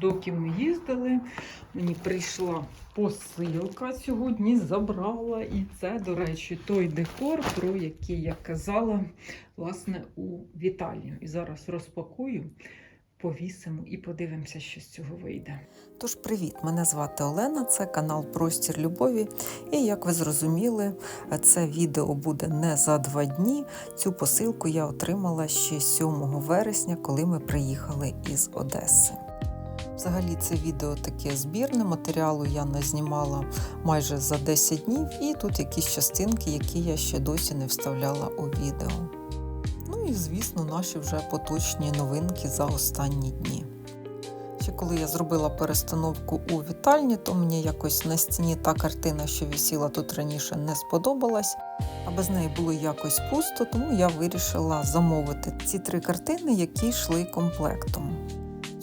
Доки ми їздили, мені прийшла посилка сьогодні, забрала. І це, до речі, той декор, про який я казала, власне, у вітальню. І зараз розпакую, повісимо і подивимося, що з цього вийде. Тож, привіт! Мене звати Олена, це канал Простір Любові. І як ви зрозуміли, це відео буде не за два дні. Цю посилку я отримала ще 7 вересня, коли ми приїхали із Одеси. Взагалі, це відео таке збірне. Матеріалу я назнімала майже за 10 днів, і тут якісь частинки, які я ще досі не вставляла у відео. Ну і звісно, наші вже поточні новинки за останні дні. Ще коли я зробила перестановку у вітальні, то мені якось на стіні та картина, що висіла тут раніше, не сподобалась, а без неї було якось пусто, тому я вирішила замовити ці три картини, які йшли комплектом.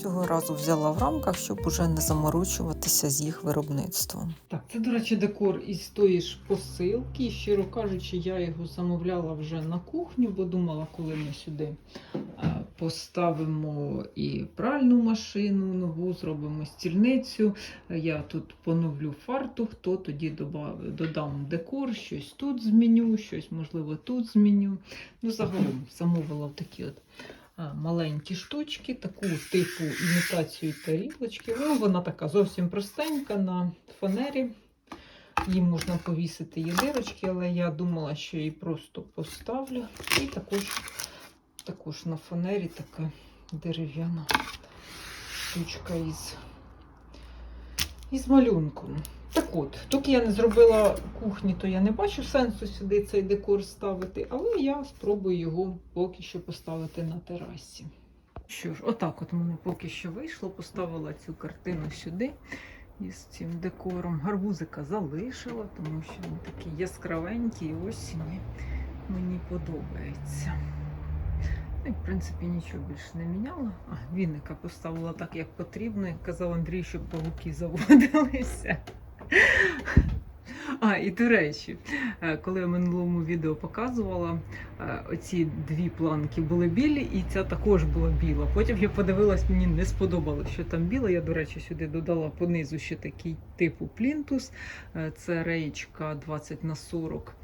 Цього разу взяла в рамках, щоб уже не заморочуватися з їх виробництвом. Так, це, до речі, декор із тої ж посилки. Щиро кажучи, я його замовляла вже на кухню, бо думала, коли ми сюди е, поставимо і пральну машину нову, зробимо стільницю. Я тут поновлю фартух, то тоді додам декор, щось тут зміню, щось, можливо, тут зміню. Ну, загалом замовила такі от маленькі штучки, таку типу імітацію тарілочки. Ну, вона така зовсім простенька на фанері. Їм можна повісити є дирочки, але я думала, що її просто поставлю. І також, також на фанері така дерев'яна штучка із, із малюнком. Так от, доки я не зробила кухні, то я не бачу сенсу сюди цей декор ставити, але я спробую його поки що поставити на терасі. Що ж, отак от мене поки що вийшло, поставила цю картину сюди із цим декором. Гарбузика залишила, тому що він такий яскравенький, осінні мені подобається. Ну, і, в принципі, нічого більше не міняла. А, віника поставила так, як потрібно. Казав Андрій, щоб павуки заводилися. А, і до речі, е, коли я в минулому відео показувала, е, оці дві планки були білі, і ця також була біла. Потім я подивилась, мені не сподобалось, що там біле. Я, до речі, сюди додала понизу ще такий типу плінтус. Е, Це рейчка 20 на 40.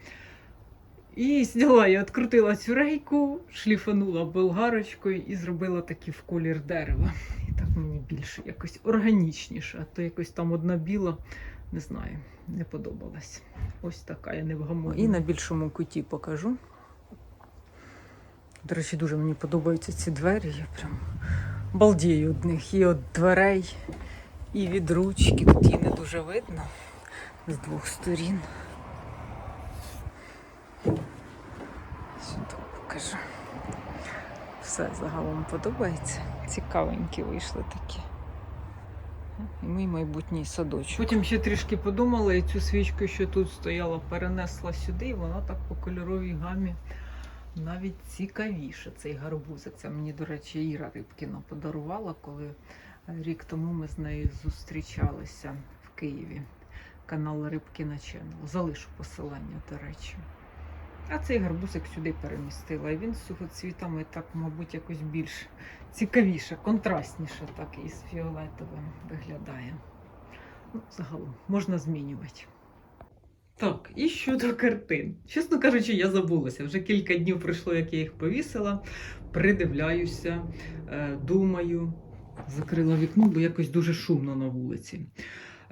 І зняла я відкрутила цю рейку, шліфанула болгарочкою і зробила такий в колір дерева. І так мені більше якось органічніше, а то якось там одна біла, не знаю, не подобалась. Ось така я не вгамую. І на більшому куті покажу. До речі, дуже мені подобаються ці двері. Я прям балдію од них. І від дверей, і від ручки. Тут її не дуже видно з двох сторін. Сюди покажу. Все загалом подобається. Цікавенькі вийшли такі. І мій майбутній садочок. Потім ще трішки подумала, і цю свічку, що тут стояла, перенесла сюди, і вона так по кольоровій гамі навіть цікавіше цей гарбузик. Це мені, до речі, Іра Рибкіна подарувала, коли рік тому ми з нею зустрічалися в Києві. Канал Рибкіна Channel. Залишу посилання, до речі. А цей гарбузик сюди перемістила. І він з сухоцвітами так, мабуть, якось більш цікавіше, контрастніше, так із фіолетовим виглядає. Ну, загалом можна змінювати. Так, і щодо картин. Чесно кажучи, я забулася. Вже кілька днів пройшло, як я їх повісила. Придивляюся, е, думаю, закрила вікно, бо якось дуже шумно на вулиці.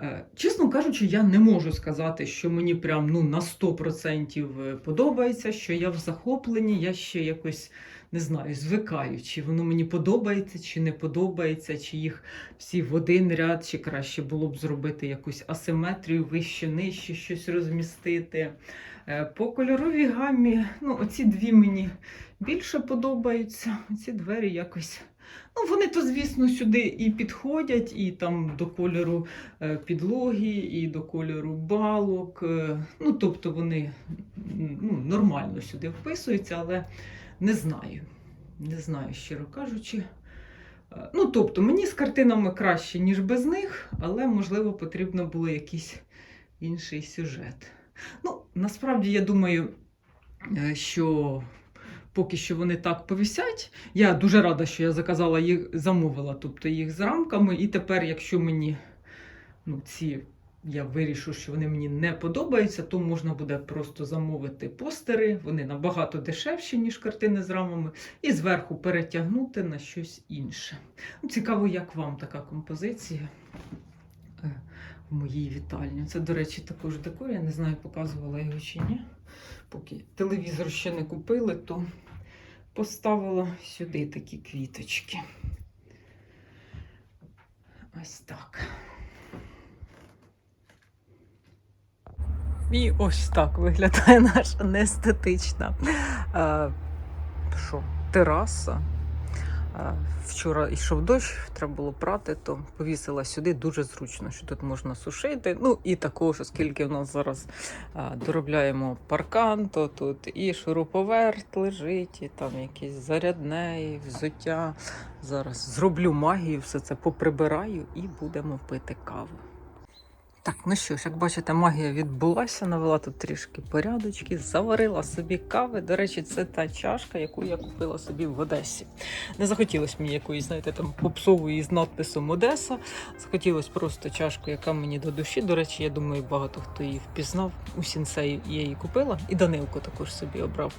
Е, Чесно кажучи, я не можу сказати, що мені прям ну, на 100% подобається, що я в захопленні, я ще якось не знаю, звикаю, чи воно мені подобається, чи не подобається, чи їх всі в один ряд, чи краще було б зробити якусь асиметрію, вище, нижче щось розмістити. Е, По кольоровій гамі, ну, оці дві мені більше подобаються. Ці двері якось. Ну, вони то, звісно, сюди і підходять, і там до кольору е, підлоги, і до кольору балок. е, Ну, тобто вони ну, нормально сюди вписуються, але не знаю. Не знаю, щиро кажучи. Е, Ну, тобто, мені з картинами краще, ніж без них, але, можливо, потрібно було якийсь інший сюжет. Ну, насправді, я думаю, що поки що вони так повісять. Я дуже рада, що я заказала їх, замовила, тобто їх з рамками. І тепер, якщо мені ну, ці я вирішу, що вони мені не подобаються, то можна буде просто замовити постери. Вони набагато дешевші, ніж картини з рамами, і зверху перетягнути на щось інше. Ну, Цікаво, як вам така композиція е, в моїй вітальні. Це, до речі, також декор. Я не знаю, показувала його чи ні. Поки телевізор ще не купили, то поставила сюди такі квіточки. Ось так. І ось так виглядає наша неестетична е, що, тераса. Вчора йшов дощ, треба було прати, то повісила сюди дуже зручно, що тут можна сушити. Ну і також, оскільки в нас зараз доробляємо паркан, то тут і шуруповерт лежить, і там якісь зарядне, і взуття. Зараз зроблю магію, все це поприбираю і будемо пити каву. Так, ну що ж, як бачите, магія відбулася, навела тут трішки порядочки, заварила собі кави. До речі, це та чашка, яку я купила собі в Одесі. Не захотілося мені якоїсь, знаєте, там попсової з надписом Одеса. Захотілося просто чашку, яка мені до душі. До речі, я думаю, багато хто її впізнав. У сінсеї я її купила. І Данилко також собі обрав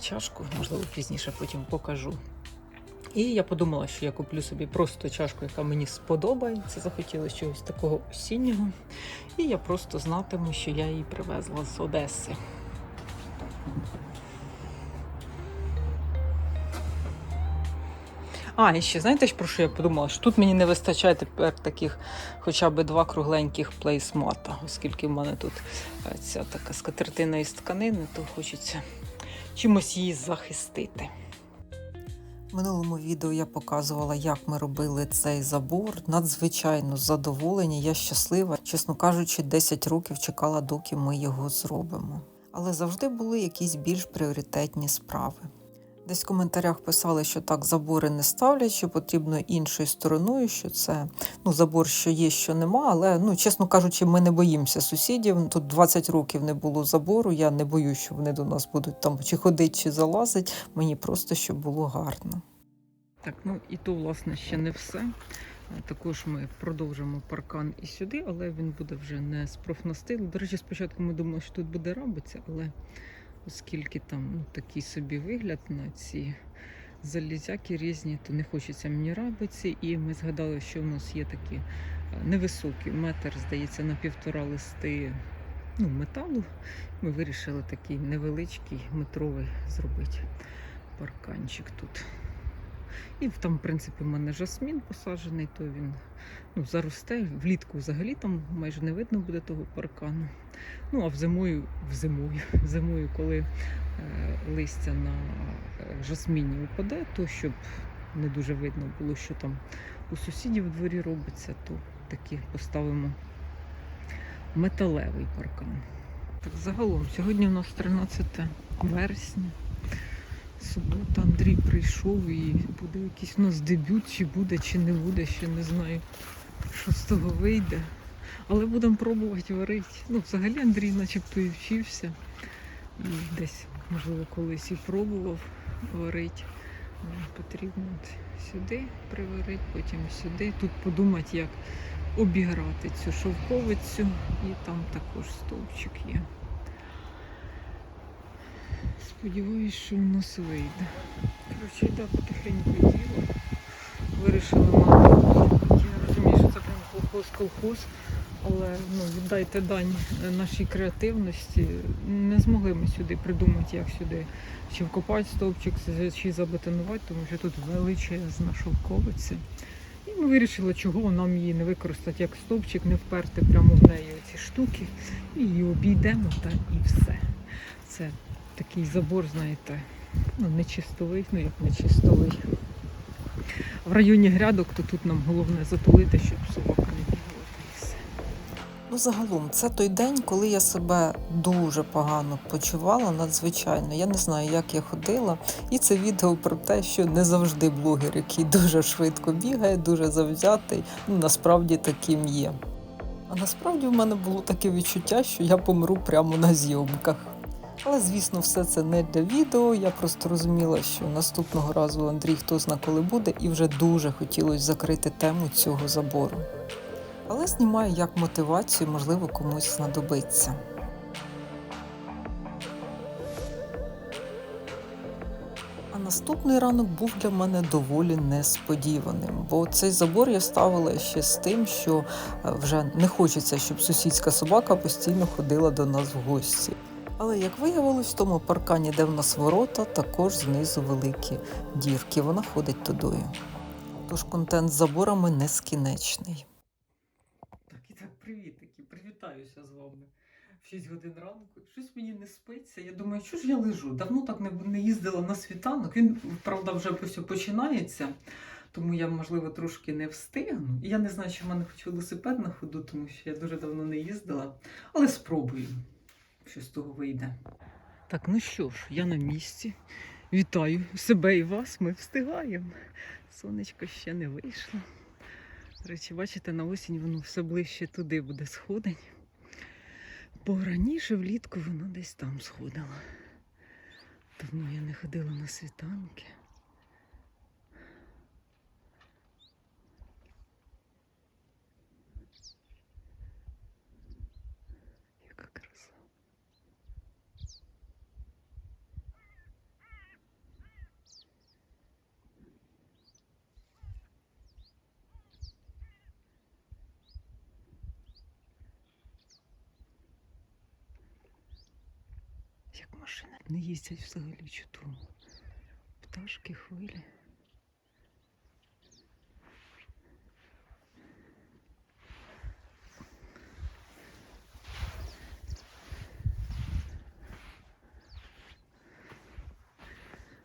чашку. Можливо, пізніше потім покажу. І я подумала, що я куплю собі просто чашку, яка мені сподобається. Захотілося чогось такого осіннього. І я просто знатиму, що я її привезла з Одеси. А, і ще знаєте, про що я подумала? Що тут мені не вистачає тепер таких хоча б два кругленьких плейсмата, оскільки в мене тут е, ця така скатертина із тканини, то хочеться чимось її захистити. Минулому відео я показувала, як ми робили цей забор. Надзвичайно задоволені. Я щаслива. Чесно кажучи, 10 років чекала, доки ми його зробимо. Але завжди були якісь більш пріоритетні справи. Десь в коментарях писали, що так забори не ставлять, що потрібно іншою стороною, що це ну, забор, що є, що нема. Але, ну, чесно кажучи, ми не боїмося сусідів. Тут 20 років не було забору. Я не боюсь, що вони до нас будуть там чи ходити, чи залазити. Мені просто щоб було гарно. Так, ну і то, власне, ще не все. Е, Також ми продовжимо паркан і сюди, але він буде вже не з профнастилу. До речі, спочатку ми думали, що тут буде рабиця, але оскільки там ну, такий собі вигляд на ці залізяки різні, то не хочеться мені рабиці. І ми згадали, що в нас є такі е, невисокі, метр, здається, на півтора листи ну, металу. Ми вирішили такий невеличкий метровий зробити парканчик тут. І там, в принципі, в мене жасмін посаджений, то він ну, заросте. Влітку взагалі там майже не видно буде того паркану. Ну, а взимою, взимою, зимою, коли е, листя на е, жасміні упаде, то щоб не дуже видно було, що там у сусідів в дворі робиться, то таки поставимо металевий паркан. Так, загалом, сьогодні у нас 13 вересня. Субота Андрій прийшов і буде якийсь у нас дебют, чи буде, чи не буде, ще не знаю, що з того вийде. Але будемо пробувати варити. Ну, взагалі Андрій начебто і вчився. І десь, можливо, колись і пробував варити. Потрібно сюди приварити, потім сюди. Тут подумати, як обіграти цю шовковицю. І там також стовпчик є. Сподіваюсь, що у нас вийде. Коротше, йде потихеньку діло. Вирішили мати. Я розумію, що це прям колхоз-колхоз, але ну, віддайте дань нашій креативності. Не змогли ми сюди придумати, як сюди чи вкопати стовпчик, чи забетонувати, тому що тут величезна шовковиця. І ми вирішили, чого нам її не використати як стовпчик, не вперти прямо в неї ці штуки. І її обійдемо та і все. Це такий забор, знаєте, ну, не чистовий, ну як не чистовий. В районі грядок, то тут нам головне затулити, щоб собака не бігала. Ну, загалом, це той день, коли я себе дуже погано почувала, надзвичайно. Я не знаю, як я ходила. І це відео про те, що не завжди блогер, який дуже швидко бігає, дуже завзятий, ну насправді таким є. А насправді в мене було таке відчуття, що я помру прямо на зйомках. Але, звісно, все це не для відео. Я просто розуміла, що наступного разу Андрій хто зна коли буде, і вже дуже хотілося закрити тему цього забору. Але знімаю як мотивацію, можливо, комусь знадобиться. А наступний ранок був для мене доволі несподіваним, бо цей забор я ставила ще з тим, що е, вже не хочеться, щоб сусідська собака постійно ходила до нас в гості. Але як виявилось, в тому паркані, де в нас ворота, також знизу великі дірки. Вона ходить тудою. Тож контент з заборами нескінчений. Так, і так, привітики, привітаюся з вами. В 6 годин ранку. Щось мені не спиться. Я думаю, що ж я лежу? Давно так не, не їздила на світанок. Він, правда, вже починається, тому я, можливо, трошки не встигну. І я не знаю, чи в мене хоч велосипед на ходу, тому що я дуже давно не їздила. Але спробую, що з того вийде. Так, ну що ж, я на місці. Вітаю себе і вас. Ми встигаємо. Сонечко ще не вийшло. До речі, бачите, на осінь воно все ближче туди буде сходить. Бо раніше влітку воно десь там сходило. Давно я не ходила на світанки. не їздять взагалі чудово. Пташки, хвилі.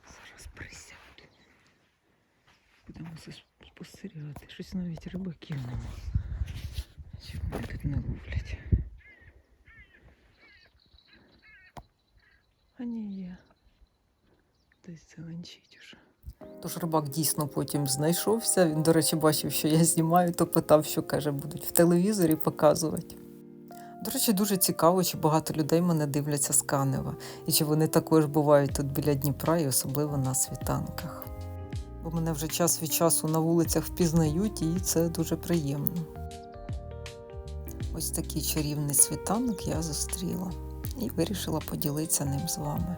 Зараз присяду. Будемо зас- спостерігати. Щось навіть рибаків нема. Чи вони тут не ловлять? Десь уже. Тож рибак дійсно потім знайшовся. Він, до речі, бачив, що я знімаю, то питав, що каже, будуть в телевізорі показувати. До речі, дуже цікаво, чи багато людей мене дивляться з Канева, і чи вони також бувають тут біля Дніпра, і особливо на світанках. Бо мене вже час від часу на вулицях впізнають, і це дуже приємно. Ось такий чарівний світанок я зустріла і вирішила поділитися ним з вами.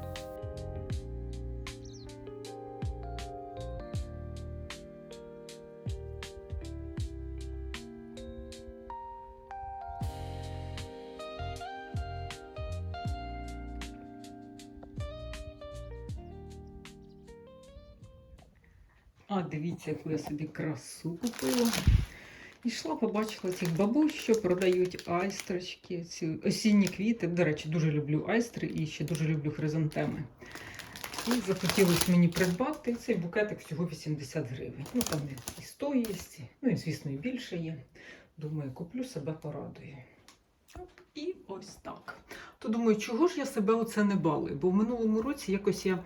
Дивіться, яку я собі красу купила. Ішла, побачила цих бабусь, що продають айстрочки, ці осінні квіти. До речі, дуже люблю айстри і ще дуже люблю хризантеми. І захотілося мені придбати цей букетик всього 80 гривень. Ну там і 100 є, ну і звісно, і більше є. Думаю, куплю себе порадую. І ось так. То думаю, чого ж я себе оце не балую? Бо в минулому році якось я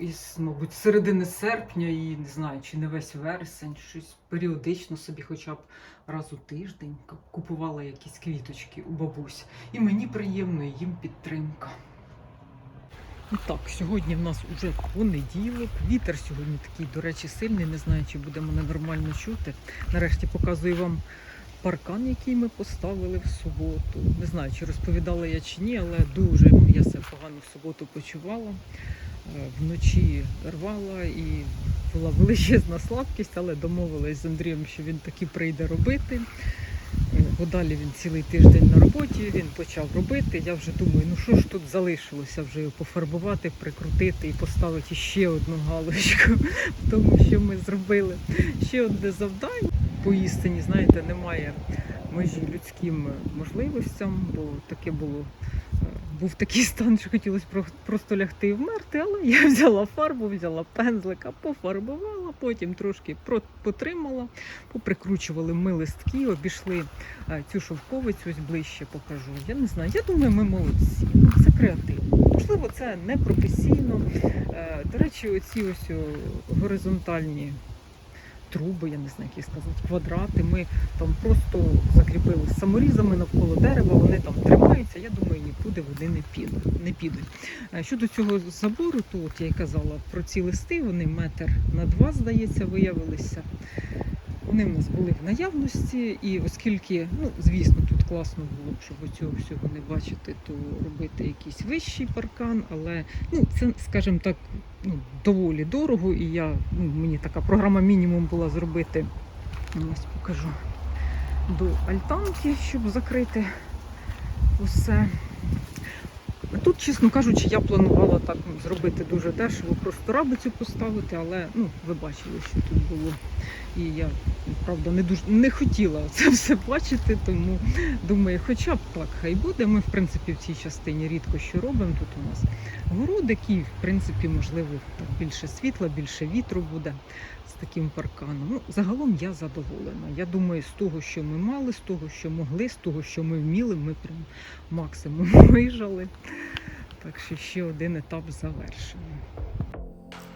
із, мабуть, середини серпня і не знаю, чи не весь вересень, щось періодично собі, хоча б раз у тиждень купувала якісь квіточки у бабусь. І мені приємно, їм підтримка. Так, сьогодні в нас уже понеділок. Вітер сьогодні такий, до речі, сильний. Не знаю, чи буде мене нормально чути. Нарешті показую вам паркан, який ми поставили в суботу. Не знаю, чи розповідала я чи ні, але дуже я себе погано в суботу почувала. Вночі рвала і була величезна слабкість, але домовилась з Андрієм, що він таки прийде робити. Бо далі він цілий тиждень на роботі, він почав робити. Я вже думаю, ну що ж тут залишилося вже його пофарбувати, прикрутити і поставити ще одну галочку в тому, що ми зробили. Ще одне завдання. Поістині, знаєте, немає межі людським можливостям, бо таке було. Був такий стан, що хотілося про- просто лягти і вмерти, але я взяла фарбу, взяла пензлика, пофарбувала, потім трошки потримала, поприкручували ми листки, обійшли е, цю шовковицю, ось ближче покажу. Я не знаю, я думаю, ми молодці. Це креативно. Можливо, це не професійно. Е, До речі, оці ось горизонтальні труби, я не знаю, які сказати, квадрати. Ми там просто закріпили саморізами навколо дерева, вони там тримаються. Я думаю, нікуди вони не підуть. Не підуть. Е, Щодо цього забору, то от я й казала про ці листи, вони метр на два, здається, виявилися. Вони в нас були в наявності, і оскільки, ну звісно, тут класно було б, щоб цього всього не бачити, то робити якийсь вищий паркан, але ну це, скажімо так, ну, доволі дорого. І я ну, мені така програма мінімум була зробити. Ось покажу до альтанки, щоб закрити усе. Тут, чесно кажучи, я планувала так зробити дуже дешево, просто рабицю поставити, але ну, ви бачили, що тут було. І я, правда, не дуже не хотіла це все бачити, тому думаю, хоча б так хай буде. Ми, в принципі, в цій частині рідко що робимо. Тут у нас городик і, в принципі, можливо, так більше світла, більше вітру буде таким парканом. Ну, загалом я задоволена. Я думаю, з того, що ми мали, з того, що могли, з того, що ми вміли, ми прям максимум вижали. Так що ще один етап завершений.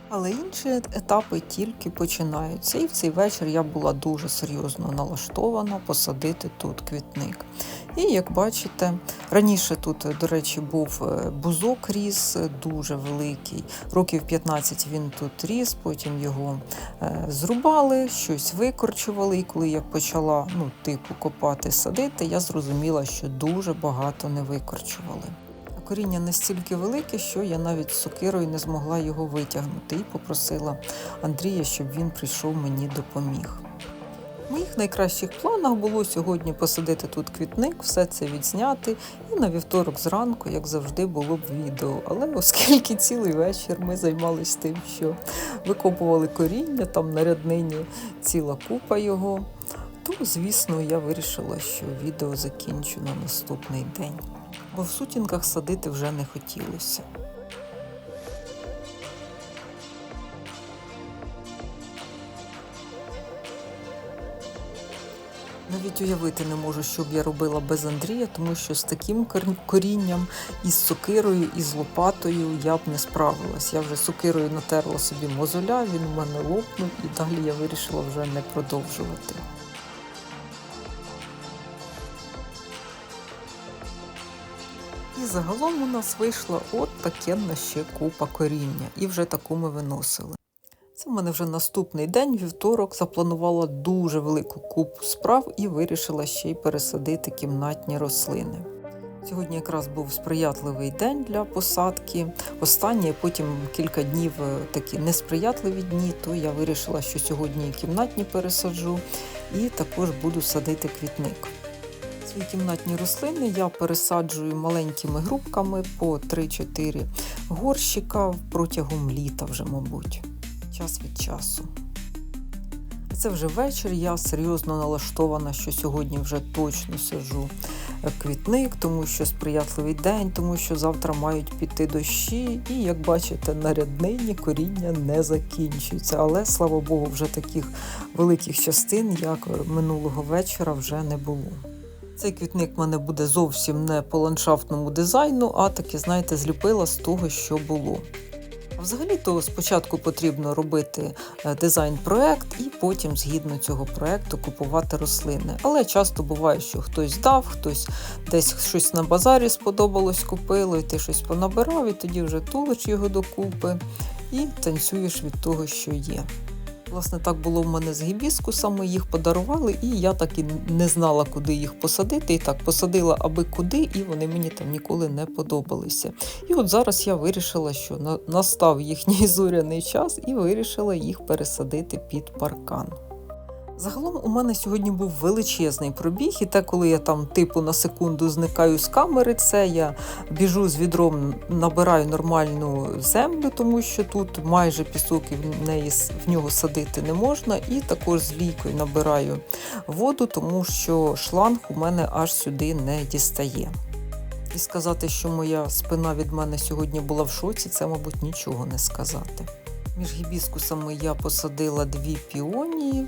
Але інші етапи тільки починаються. І в цей вечір я була дуже серйозно налаштована посадити тут квітник. І як бачите, раніше тут, до речі, був е, бузок ріс е, дуже великий. Років 15 він тут ріс, потім його е, зрубали, щось викорчували. І коли я почала ну, типу копати, садити, я зрозуміла, що дуже багато не викорчували. Коріння настільки велике, що я навіть з сокирою не змогла його витягнути і попросила Андрія, щоб він прийшов мені допоміг. Моїх найкращих планах було сьогодні посадити тут квітник, все це відзняти, і на вівторок зранку, як завжди, було б відео. Але оскільки цілий вечір ми займалися тим, що викопували коріння, там на ряднині ціла купа його, то, звісно, я вирішила, що відео закінчу на наступний день бо в сутінках садити вже не хотілося. Навіть уявити не можу, що б я робила без Андрія, тому що з таким корінням, і з сокирою, і з лопатою я б не справилась. Я вже сокирою натерла собі мозоля, він у мене лопнув, і далі я вирішила вже не продовжувати. І загалом у нас вийшла от такенна ще купа коріння, і вже таку ми виносили. В мене вже наступний день, вівторок, запланувала дуже велику купу справ і вирішила ще й пересадити кімнатні рослини. Сьогодні якраз був сприятливий день для посадки. Останні, потім кілька днів е, такі несприятливі дні, то я вирішила, що сьогодні кімнатні пересаджу, і також буду садити квітник. Свої кімнатні рослини я пересаджую маленькими групками по 3-4 горщика протягом літа вже, мабуть, час від часу. Це вже вечір. Я серйозно налаштована, що сьогодні вже точно саджу е, квітник, тому що сприятливий день, тому що завтра мають піти дощі. І, як бачите, на ряднині коріння не закінчується. Але слава Богу, вже таких великих частин, як минулого вечора, вже не було. Цей квітник в мене буде зовсім не по ландшафтному дизайну, а таки, знаєте, зліпила з того, що було. Взагалі-то спочатку потрібно робити е, дизайн-проект і потім, згідно цього проекту, купувати рослини. Але часто буває, що хтось дав, хтось десь щось на базарі сподобалось, купило, і ти щось понабирав, і тоді вже тулиш його докупи і танцюєш від того, що є. Власне, так було в мене з гібіскусами, їх подарували, і я так і не знала, куди їх посадити. І так посадила аби куди, і вони мені там ніколи не подобалися. І от зараз я вирішила, що на- настав їхній зоряний час, і вирішила їх пересадити під паркан. Загалом у мене сьогодні був величезний пробіг, і те, коли я там типу на секунду зникаю з камери, це я біжу з відром, набираю нормальну землю, тому що тут майже пісок і в неї в нього садити не можна. І також з лійкою набираю воду, тому що шланг у мене аж сюди не дістає. І сказати, що моя спина від мене сьогодні була в шоці, це, мабуть, нічого не сказати. Між гібіскусами я посадила дві піонії.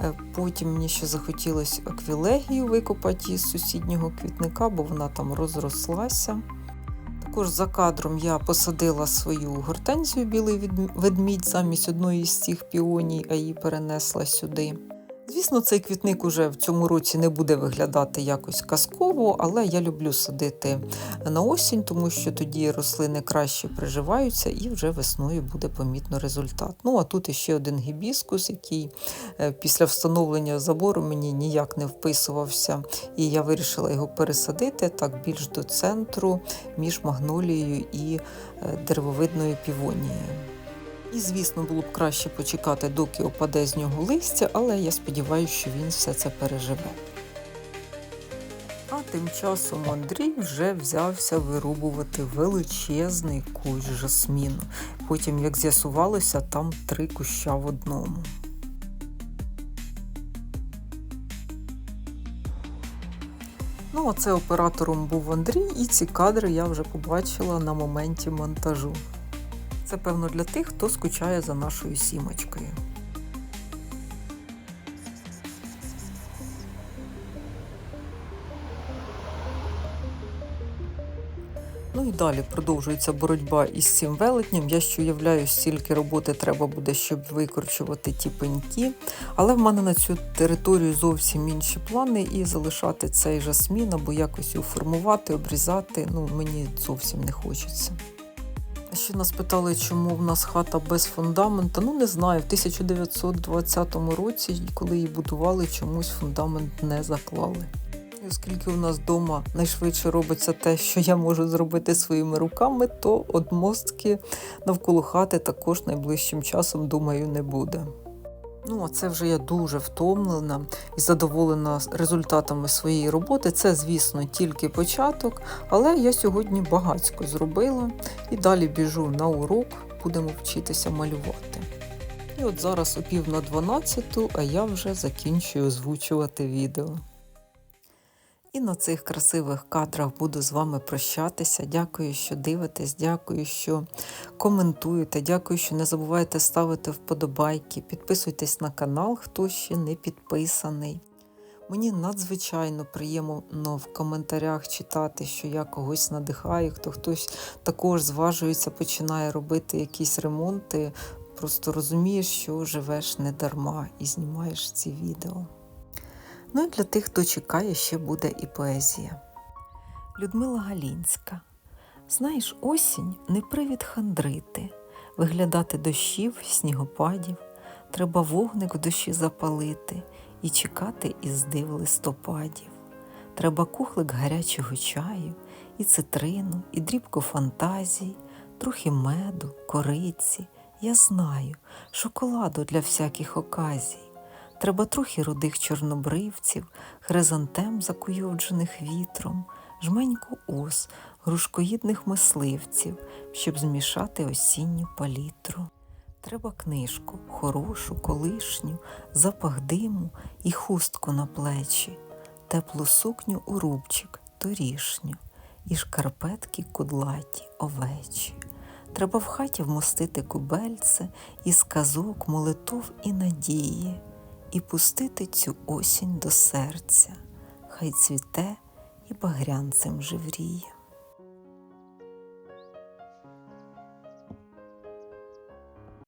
Е, Потім мені ще захотілося аквілегію викопати із сусіднього квітника, бо вона там розрослася. Також за кадром я посадила свою гортензію білий ведмідь замість одної з цих піоній, а її перенесла сюди. Звісно, цей квітник уже в цьому році не буде виглядати якось казково, але я люблю садити на осінь, тому що тоді рослини краще приживаються і вже весною буде помітно результат. Ну а тут іще один гібіскус, який е, після встановлення забору мені ніяк не вписувався, і я вирішила його пересадити так більш до центру між магнолією і е, деревовидною півонією. І, звісно, було б краще почекати, доки опаде з нього листя, але я сподіваюся, що він все це переживе. А тим часом Андрій вже взявся вирубувати величезний кущ жасміну. Потім, як з'ясувалося, там три куща в одному. Ну, а це оператором був Андрій, і ці кадри я вже побачила на моменті монтажу. Це певно для тих, хто скучає за нашою сімочкою. Ну і далі продовжується боротьба із цим велетнем. Я ще уявляю, стільки роботи треба буде, щоб викорчувати ті пеньки. Але в мене на цю територію зовсім інші плани і залишати цей жасмін або якось його формувати, обрізати. Ну мені зовсім не хочеться. Ще нас питали, чому в нас хата без фундамента. Ну не знаю, в 1920 році, коли її будували, чомусь фундамент не заклали. І оскільки у нас вдома найшвидше робиться те, що я можу зробити своїми руками, то одмостки навколо хати також найближчим часом, думаю, не буде. Ну, а це вже я дуже втомлена і задоволена результатами своєї роботи. Це, звісно, тільки початок, але я сьогодні багацько зробила і далі біжу на урок, будемо вчитися малювати. І от зараз о пів на дванадцяту, а я вже закінчую озвучувати відео. І на цих красивих кадрах буду з вами прощатися. Дякую, що дивитесь, дякую, що коментуєте, дякую, що не забувайте ставити вподобайки, підписуйтесь на канал, хто ще не підписаний. Мені надзвичайно приємно в коментарях читати, що я когось надихаю, хто хтось також зважується, починає робити якісь ремонти. Просто розумієш, що живеш не дарма і знімаєш ці відео. Ну і для тих, хто чекає, ще буде і поезія. Людмила Галінська. Знаєш, осінь не привід хандрити, виглядати дощів, снігопадів, треба вогник в душі запалити і чекати із див листопадів. Треба кухлик гарячого чаю, і цитрину, і дрібку фантазій, трохи меду, кориці, я знаю, шоколаду для всяких оказій. Треба трохи рудих чорнобривців, хризантем, закуйовджених вітром, жменьку ос, грушкоїдних мисливців, щоб змішати осінню палітру. Треба книжку, хорошу, колишню, запах диму і хустку на плечі, теплу сукню у рубчик, торішню, і шкарпетки кудлаті, овечі. Треба в хаті вмостити кубельце із казок, молитов і надії і пустити цю осінь до серця, хай цвіте і багрянцем живріє.